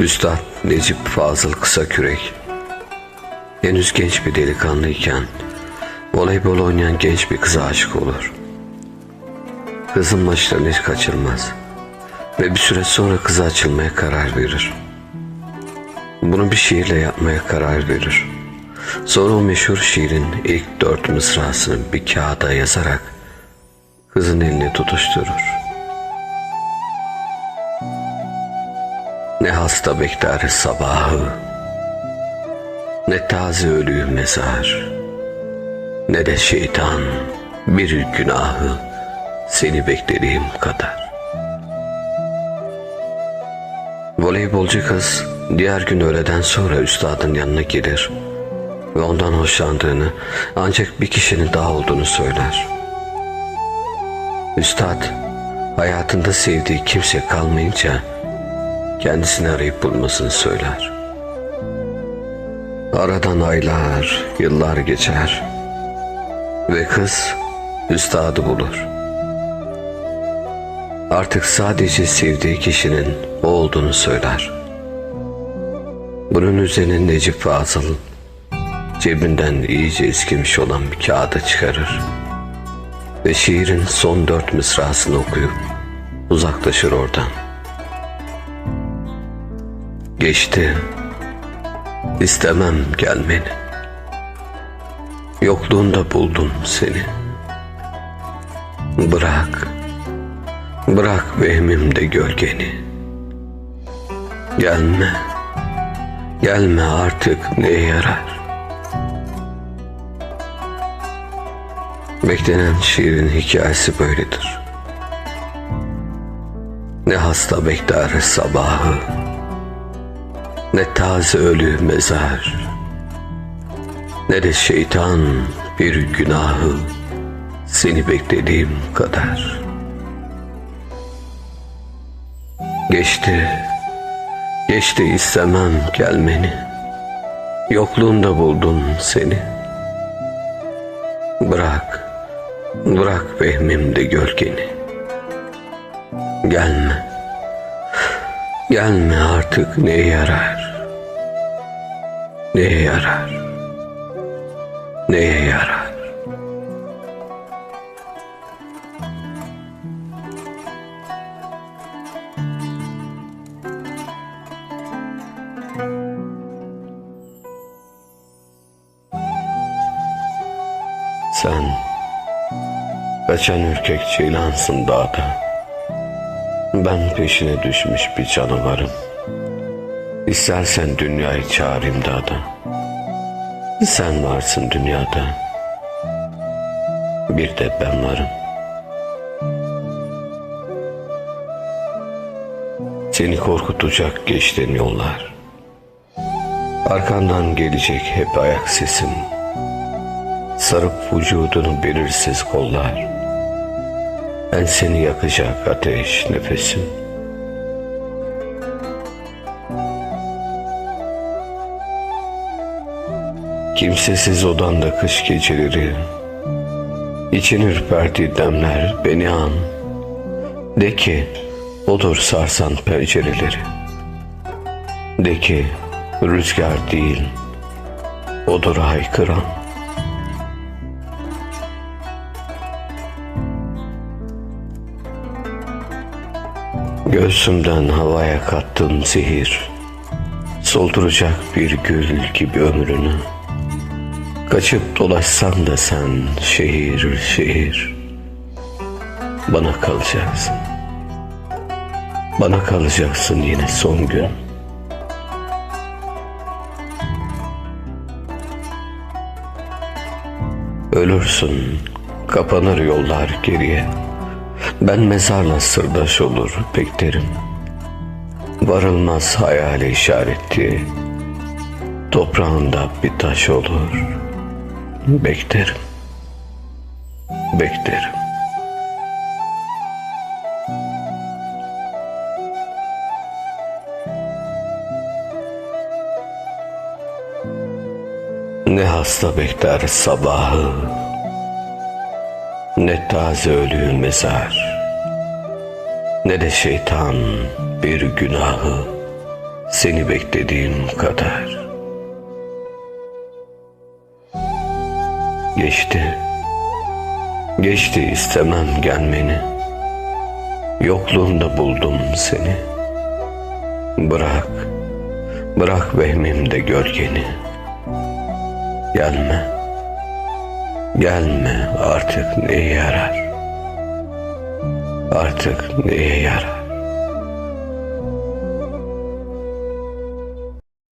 Üstad Necip Fazıl Kısakürek henüz genç bir delikanlıyken voleybol oynayan genç bir kıza aşık olur. Kızın maçlarını hiç kaçırmaz ve bir süre sonra kıza açılmaya karar verir. Bunu bir şiirle yapmaya karar verir. Sonra o meşhur şiirin ilk dört mısrasını bir kağıda yazarak kızın eline tutuşturur. Ne hasta bekler sabahı Ne taze ölü mezar Ne de şeytan bir günahı Seni beklediğim kadar Voleybolcu kız diğer gün öğleden sonra üstadın yanına gelir ve ondan hoşlandığını ancak bir kişinin daha olduğunu söyler. Üstad hayatında sevdiği kimse kalmayınca kendisini arayıp bulmasını söyler. Aradan aylar, yıllar geçer ve kız üstadı bulur. Artık sadece sevdiği kişinin o olduğunu söyler. Bunun üzerine Necip Fazıl cebinden iyice eskimiş olan bir kağıda çıkarır ve şiirin son dört mısrasını okuyup uzaklaşır oradan. Geçti. İstemem gelmeni. Yokluğunda buldum seni. Bırak. Bırak vehmimde gölgeni. Gelme. Gelme artık neye yarar? Beklenen şiirin hikayesi böyledir. Ne hasta bekler sabahı, ne taze ölü mezar Ne de şeytan bir günahı Seni beklediğim kadar. Geçti Geçti istemem gelmeni. Yokluğunda buldum seni. Bırak Bırak vehmimde gölgeni. Gelme Gelme artık neye yarar Neye yarar? Neye yarar? Sen kaçan ürkek ceylansın dağda. Ben peşine düşmüş bir canavarım. İstersen dünyayı çağırayım dağda. Sen varsın dünyada. Bir de ben varım. Seni korkutacak geçtiğin yollar. Arkandan gelecek hep ayak sesim. Sarıp vücudunu belirsiz kollar. Ben seni yakacak ateş nefesim. Kimsesiz odanda kış geceleri. İçin ürperti demler beni an. De ki odur sarsan pencereleri. De ki rüzgar değil Odur haykıran. Göğsümden havaya kattın zehir. Solduracak bir gül gibi ömrünü Kaçıp dolaşsan da sen şehir şehir. Bana kalacaksın. Bana kalacaksın yine son gün. Ölürsün kapanır yollar geriye. Ben mezarla sırdaş olur beklerim Varılmaz hayale işaretli Toprağında bir taş olur Beklerim. Beklerim. Ne hasta bekler sabahı Ne taze ölü mezar Ne de şeytan bir günahı Seni beklediğim kadar. Geçti. Geçti istemem gelmeni. Yokluğunda buldum seni. Bırak, bırak vehmimde gölgeni. Gelme, gelme artık neye yarar? Artık neye yarar?